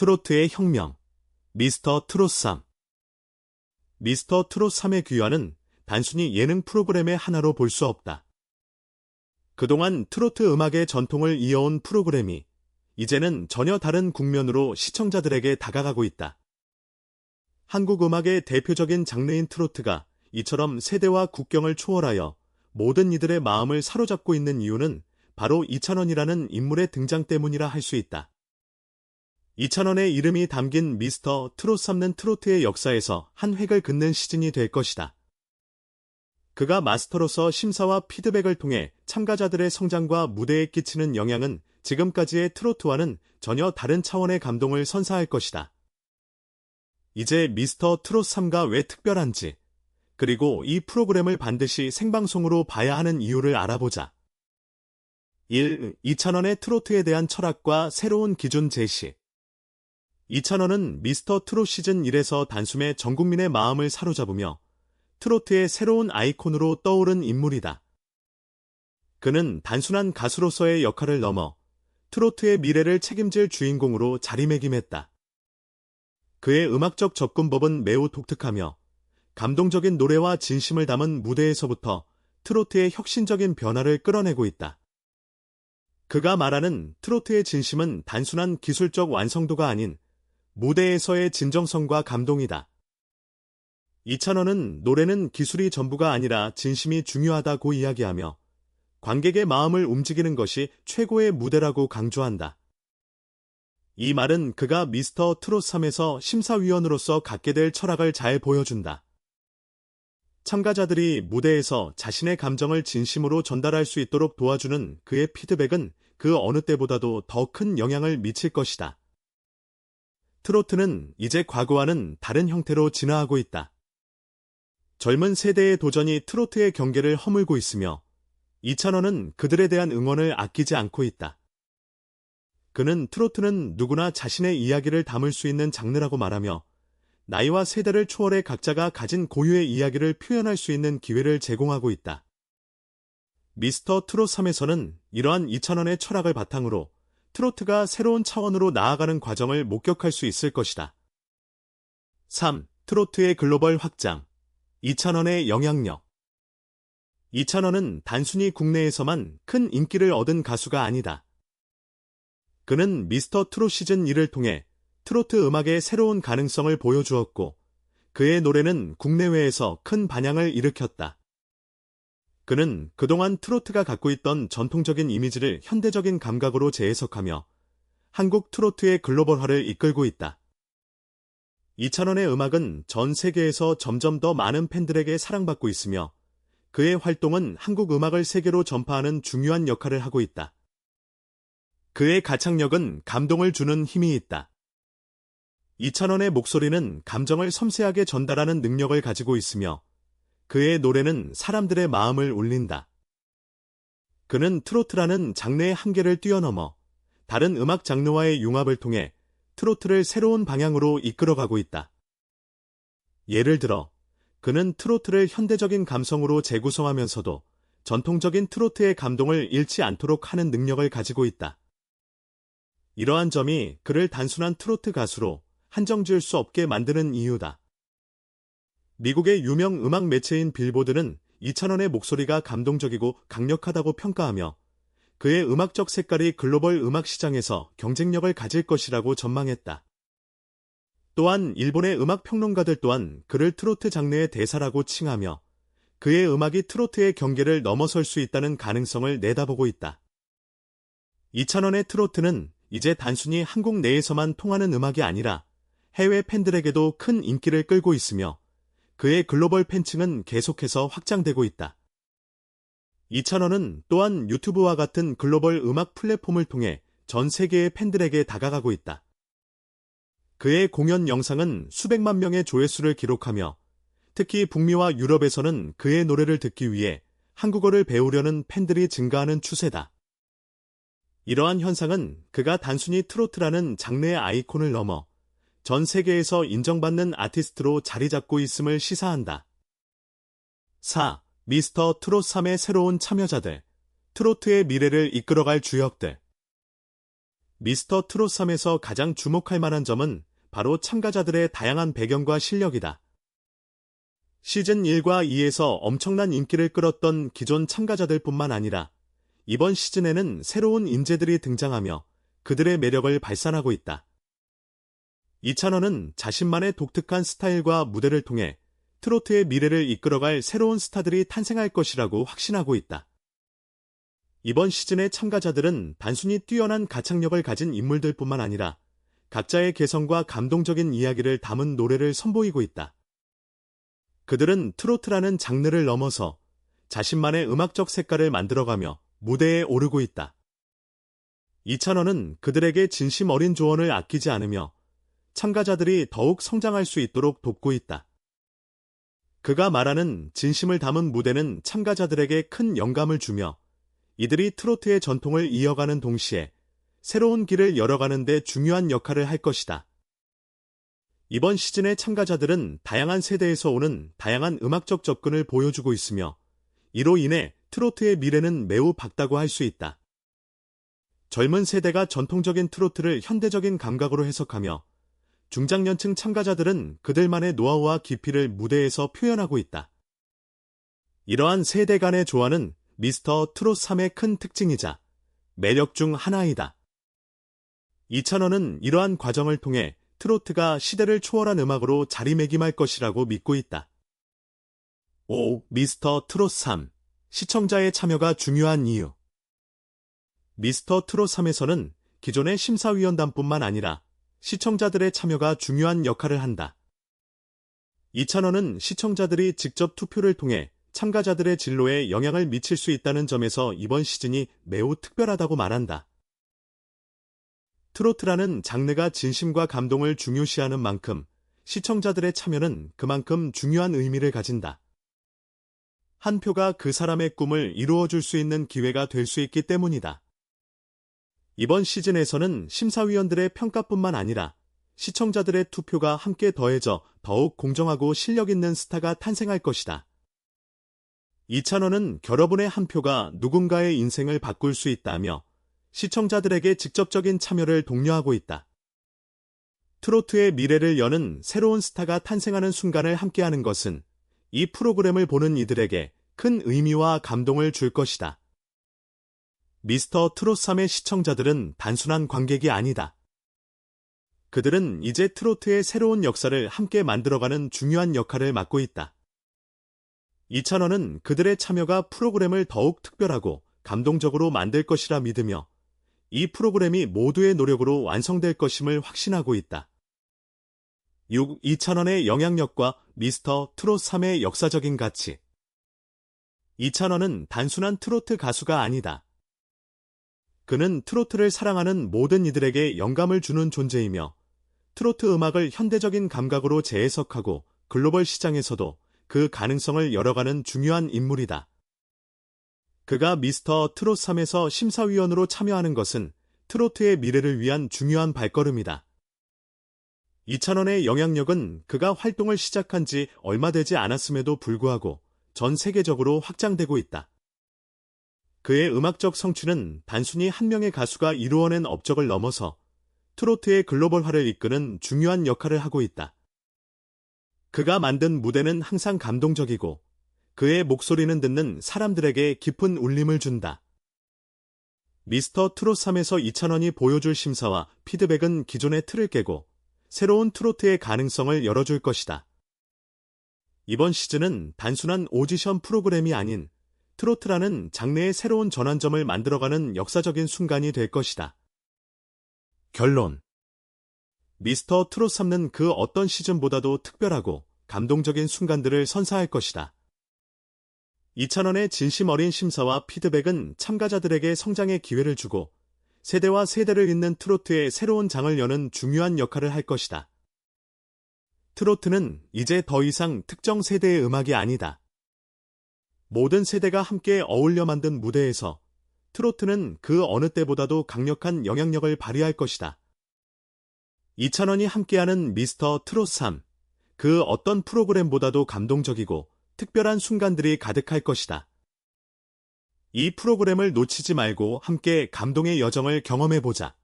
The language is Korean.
트로트의 혁명, 미스터 트롯3. 미스터 트롯3의 귀환은 단순히 예능 프로그램의 하나로 볼 수 없다. 그동안 트로트 음악의 전통을 이어온 프로그램이 이제는 전혀 다른 국면으로 시청자들에게 다가가고 있다. 한국 음악의 대표적인 장르인 트로트가 이처럼 세대와 국경을 초월하여 모든 이들의 마음을 사로잡고 있는 이유는 바로 이찬원이라는 인물의 등장 때문이라 할 수 있다. 이찬원의 이름이 담긴 미스터 트롯 삼는 트로트의 역사에서 한 획을 긋는 시즌이 될 것이다. 그가 마스터로서 심사와 피드백을 통해 참가자들의 성장과 무대에 끼치는 영향은 지금까지의 트로트와는 전혀 다른 차원의 감동을 선사할 것이다. 이제 미스터 트롯 3가 왜 특별한지, 그리고 이 프로그램을 반드시 생방송으로 봐야 하는 이유를 알아보자. 1. 2,000원의 트로트에 대한 철학과 새로운 기준 제시. 2,000원은 미스터 트롯 시즌 1에서 단숨에 전 국민의 마음을 사로잡으며 트로트의 새로운 아이콘으로 떠오른 인물이다. 그는 단순한 가수로서의 역할을 넘어 트로트의 미래를 책임질 주인공으로 자리매김했다. 그의 음악적 접근법은 매우 독특하며 감동적인 노래와 진심을 담은 무대에서부터 트로트의 혁신적인 변화를 끌어내고 있다. 그가 말하는 트로트의 진심은 단순한 기술적 완성도가 아닌 무대에서의 진정성과 감동이다. 이찬원은 노래는 기술이 전부가 아니라 진심이 중요하다고 이야기하며 관객의 마음을 움직이는 것이 최고의 무대라고 강조한다. 이 말은 그가 미스터 트롯 3에서 심사위원으로서 갖게 될 철학을 잘 보여준다. 참가자들이 무대에서 자신의 감정을 진심으로 전달할 수 있도록 도와주는 그의 피드백은 그 어느 때보다도 더 큰 영향을 미칠 것이다. 트로트는 이제 과거와는 다른 형태로 진화하고 있다. 젊은 세대의 도전이 트로트의 경계를 허물고 있으며 이찬원은 그들에 대한 응원을 아끼지 않고 있다. 그는 트로트는 누구나 자신의 이야기를 담을 수 있는 장르라고 말하며 나이와 세대를 초월해 각자가 가진 고유의 이야기를 표현할 수 있는 기회를 제공하고 있다. 미스터 트롯 3에서는 이러한 이찬원의 철학을 바탕으로 트로트가 새로운 차원으로 나아가는 과정을 목격할 수 있을 것이다. 3. 트로트의 글로벌 확장 이찬원의 영향력 이찬원은 단순히 국내에서만 큰 인기를 얻은 가수가 아니다. 그는 미스터 트롯 시즌 1을 통해 트로트 음악의 새로운 가능성을 보여주었고 그의 노래는 국내외에서 큰 반향을 일으켰다. 그는 그동안 트로트가 갖고 있던 전통적인 이미지를 현대적인 감각으로 재해석하며 한국 트로트의 글로벌화를 이끌고 있다. 이찬원의 음악은 전 세계에서 점점 더 많은 팬들에게 사랑받고 있으며 그의 활동은 한국 음악을 세계로 전파하는 중요한 역할을 하고 있다. 그의 가창력은 감동을 주는 힘이 있다. 이찬원의 목소리는 감정을 섬세하게 전달하는 능력을 가지고 있으며 그의 노래는 사람들의 마음을 울린다. 그는 트로트라는 장르의 한계를 뛰어넘어 다른 음악 장르와의 융합을 통해 트로트를 새로운 방향으로 이끌어가고 있다. 예를 들어, 그는 트로트를 현대적인 감성으로 재구성하면서도 전통적인 트로트의 감동을 잃지 않도록 하는 능력을 가지고 있다. 이러한 점이 그를 단순한 트로트 가수로 한정 지을 수 없게 만드는 이유다. 미국의 유명 음악 매체인 빌보드는 이찬원의 목소리가 감동적이고 강력하다고 평가하며 그의 음악적 색깔이 글로벌 음악 시장에서 경쟁력을 가질 것이라고 전망했다. 또한 일본의 음악 평론가들 또한 그를 트로트 장르의 대사라고 칭하며 그의 음악이 트로트의 경계를 넘어설 수 있다는 가능성을 내다보고 있다. 이찬원의 트로트는 이제 단순히 한국 내에서만 통하는 음악이 아니라 해외 팬들에게도 큰 인기를 끌고 있으며 그의 글로벌 팬층은 계속해서 확장되고 있다. 이찬원은 또한 유튜브와 같은 글로벌 음악 플랫폼을 통해 전 세계의 팬들에게 다가가고 있다. 그의 공연 영상은 수백만 명의 조회수를 기록하며 특히 북미와 유럽에서는 그의 노래를 듣기 위해 한국어를 배우려는 팬들이 증가하는 추세다. 이러한 현상은 그가 단순히 트로트라는 장르의 아이콘을 넘어 전 세계에서 인정받는 아티스트로 자리 잡고 있음을 시사한다. 4. 미스터 트롯 3의 새로운 참여자들, 트로트의 미래를 이끌어갈 주역들. 미스터 트롯 3에서 가장 주목할 만한 점은 바로 참가자들의 다양한 배경과 실력이다. 시즌 1과 2에서 엄청난 인기를 끌었던 기존 참가자들뿐만 아니라 이번 시즌에는 새로운 인재들이 등장하며 그들의 매력을 발산하고 있다. 이찬원은 자신만의 독특한 스타일과 무대를 통해 트로트의 미래를 이끌어갈 새로운 스타들이 탄생할 것이라고 확신하고 있다. 이번 시즌의 참가자들은 단순히 뛰어난 가창력을 가진 인물들 뿐만 아니라 각자의 개성과 감동적인 이야기를 담은 노래를 선보이고 있다. 그들은 트로트라는 장르를 넘어서 자신만의 음악적 색깔을 만들어가며 무대에 오르고 있다. 이찬원은 그들에게 진심 어린 조언을 아끼지 않으며 참가자들이 더욱 성장할 수 있도록 돕고 있다. 그가 말하는 진심을 담은 무대는 참가자들에게 큰 영감을 주며 이들이 트로트의 전통을 이어가는 동시에 새로운 길을 열어가는 데 중요한 역할을 할 것이다. 이번 시즌의 참가자들은 다양한 세대에서 오는 다양한 음악적 접근을 보여주고 있으며 이로 인해 트로트의 미래는 매우 밝다고 할 수 있다. 젊은 세대가 전통적인 트로트를 현대적인 감각으로 해석하며 중장년층 참가자들은 그들만의 노하우와 깊이를 무대에서 표현하고 있다. 이러한 세대 간의 조화는 미스터 트롯 3의 큰 특징이자 매력 중 하나이다. 이찬원은 이러한 과정을 통해 트로트가 시대를 초월한 음악으로 자리매김할 것이라고 믿고 있다. 5. 미스터 트롯 3 시청자의 참여가 중요한 이유 미스터 트롯 3에서는 기존의 심사위원단뿐만 아니라 시청자들의 참여가 중요한 역할을 한다. 이찬원은 시청자들이 직접 투표를 통해 참가자들의 진로에 영향을 미칠 수 있다는 점에서 이번 시즌이 매우 특별하다고 말한다. 트로트라는 장르가 진심과 감동을 중요시하는 만큼 시청자들의 참여는 그만큼 중요한 의미를 가진다. 한 표가 그 사람의 꿈을 이루어줄 수 있는 기회가 될 수 있기 때문이다. 이번 시즌에서는 심사위원들의 평가뿐만 아니라 시청자들의 투표가 함께 더해져 더욱 공정하고 실력 있는 스타가 탄생할 것이다. 이찬원은 결여분의 한 표가 누군가의 인생을 바꿀 수 있다며 시청자들에게 직접적인 참여를 독려하고 있다. 트로트의 미래를 여는 새로운 스타가 탄생하는 순간을 함께하는 것은 이 프로그램을 보는 이들에게 큰 의미와 감동을 줄 것이다. 미스터 트롯3의 시청자들은 단순한 관객이 아니다. 그들은 이제 트로트의 새로운 역사를 함께 만들어가는 중요한 역할을 맡고 있다. 이찬원은 그들의 참여가 프로그램을 더욱 특별하고 감동적으로 만들 것이라 믿으며 이 프로그램이 모두의 노력으로 완성될 것임을 확신하고 있다. 6. 이찬원의 영향력과 미스터 트롯 3의 역사적인 가치 이찬원은 단순한 트로트 가수가 아니다. 그는 트로트를 사랑하는 모든 이들에게 영감을 주는 존재이며 트로트 음악을 현대적인 감각으로 재해석하고 글로벌 시장에서도 그 가능성을 열어가는 중요한 인물이다. 그가 미스터 트롯 3에서 심사위원으로 참여하는 것은 트로트의 미래를 위한 중요한 발걸음이다. 이찬원의 영향력은 그가 활동을 시작한 지 얼마 되지 않았음에도 불구하고 전 세계적으로 확장되고 있다. 그의 음악적 성취는 단순히 한 명의 가수가 이루어낸 업적을 넘어서 트로트의 글로벌화를 이끄는 중요한 역할을 하고 있다. 그가 만든 무대는 항상 감동적이고 그의 목소리는 듣는 사람들에게 깊은 울림을 준다. 미스터 트롯 3에서 이찬원이 보여줄 심사와 피드백은 기존의 틀을 깨고 새로운 트로트의 가능성을 열어줄 것이다. 이번 시즌은 단순한 오디션 프로그램이 아닌 트로트라는 장르의 새로운 전환점을 만들어가는 역사적인 순간이 될 것이다. 결론 미스터 트롯 3는 그 어떤 시즌보다도 특별하고 감동적인 순간들을 선사할 것이다. 이찬원의 진심 어린 심사와 피드백은 참가자들에게 성장의 기회를 주고 세대와 세대를 잇는 트로트의 새로운 장을 여는 중요한 역할을 할 것이다. 트로트는 이제 더 이상 특정 세대의 음악이 아니다. 모든 세대가 함께 어울려 만든 무대에서 트로트는 그 어느 때보다도 강력한 영향력을 발휘할 것이다. 이찬원이 함께하는 미스터 트롯 3. 그 어떤 프로그램보다도 감동적이고 특별한 순간들이 가득할 것이다. 이 프로그램을 놓치지 말고 함께 감동의 여정을 경험해보자.